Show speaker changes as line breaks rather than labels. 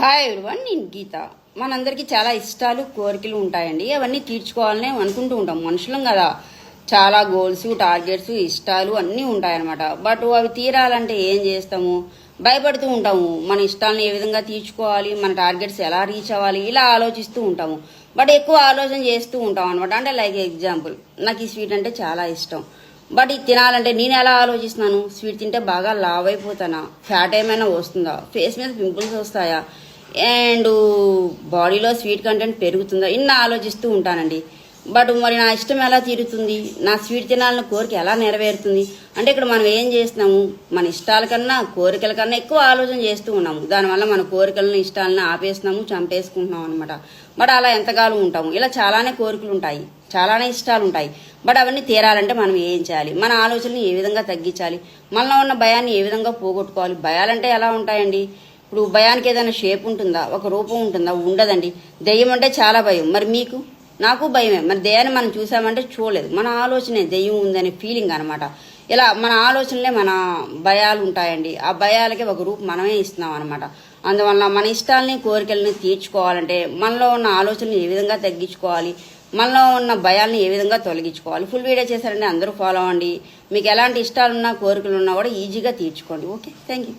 Hi everyone నేను గీత. మనందరికీ చాలా ఇష్టాలు కోరికలు ఉంటాయండి. అవన్నీ తీర్చుకోవాలని అనుకుంటూ ఉంటాం. మనుషులం కదా. చాలా గోల్స్ టార్గెట్స్ ఇష్టాలు అన్నీ ఉంటాయన్నమాట. బట్ అవి తీరాలంటే ఏం చేస్తాము? భయపడుతూ ఉంటాము. మన ఇష్టాలను ఏ విధంగా తీర్చుకోవాలి? మన టార్గెట్స్ ఎలా రీచ్ అవ్వాలి? ఇలా ఆలోచిస్తూ ఉంటాము. బట్ ఎక్కువ ఆలోచన చేస్తూ ఉంటాం అనమాట అంటే లైక్ ఎగ్జాంపుల్ నాకు ఈ స్వీట్ అంటే చాలా ఇష్టం. బట్ ఇది తినాలంటే నేను ఎలా ఆలోచిస్తున్నాను? స్వీట్ తింటే బాగా లావ్ అయిపోతానా? ఫ్యాట్ ఏమైనా వస్తుందా? ఫేస్ మీద పింపుల్స్ వస్తాయా? అండ్ బాడీలో స్వీట్ కంటెంట్ పెరుగుతుందా? ఇన్ని ఆలోచిస్తూ ఉంటానండి. బట్ మరి నా ఇష్టం ఎలా తీరుతుంది? నా స్వీట్ తినాలని కోరిక ఎలా నెరవేరుతుంది? అంటే ఇక్కడ మనం ఏం చేస్తున్నాము? మన ఇష్టాల కన్నా కోరికల కన్నా ఎక్కువ ఆలోచన చేస్తూ ఉన్నాము. దానివల్ల మన కోరికలను ఇష్టాలను ఆపేస్తున్నాము చంపేసుకుంటున్నాం అనమాట బట్ అలా ఎంతకాలం ఉంటాము? ఇలా చాలానే కోరికలు ఉంటాయి. చాలానే ఇష్టాలు ఉంటాయి. బట్ అవన్నీ తీరాలంటే మనం ఏం చేయాలి? మన ఆలోచనని ఏ విధంగా తగ్గించాలి? మనలో ఉన్న భయాన్ని ఏ విధంగా పోగొట్టుకోవాలి? భయాలంటే ఎలా ఉంటాయండి? ఇప్పుడు భయానికి ఏదైనా షేప్ ఉంటుందా? ఒక రూపం ఉంటుందా? ఉండదండి. దెయ్యం అంటే చాలా భయం. మరి మీకు? నాకు భయమే. మరి దెయ్యాన్ని మనం చూసామంటే చూడలేదు. మన ఆలోచనే దెయ్యం ఉందనే ఫీలింగ్ అనమాట ఇలా మన ఆలోచనలే మన భయాలు ఉంటాయండి. ఆ భయాలకి ఒక రూపు మనమే ఇస్తున్నాం అనమాట అందువల్ల మన ఇష్టాలని కోరికల్ని తీర్చుకోవాలంటే మనలో ఉన్న ఆలోచనలు ఏ విధంగా తగ్గించుకోవాలి? మనలో ఉన్న భయాల్ని ఏ విధంగా తొలగించుకోవాలి? ఫుల్ వీడియో చేశారంటే అందరూ ఫాలో అవ్వండి. మీకు ఎలాంటి ఇష్టాలున్నా కోరికలు ఉన్నా కూడా ఈజీగా తీర్చుకోండి. Okay thank you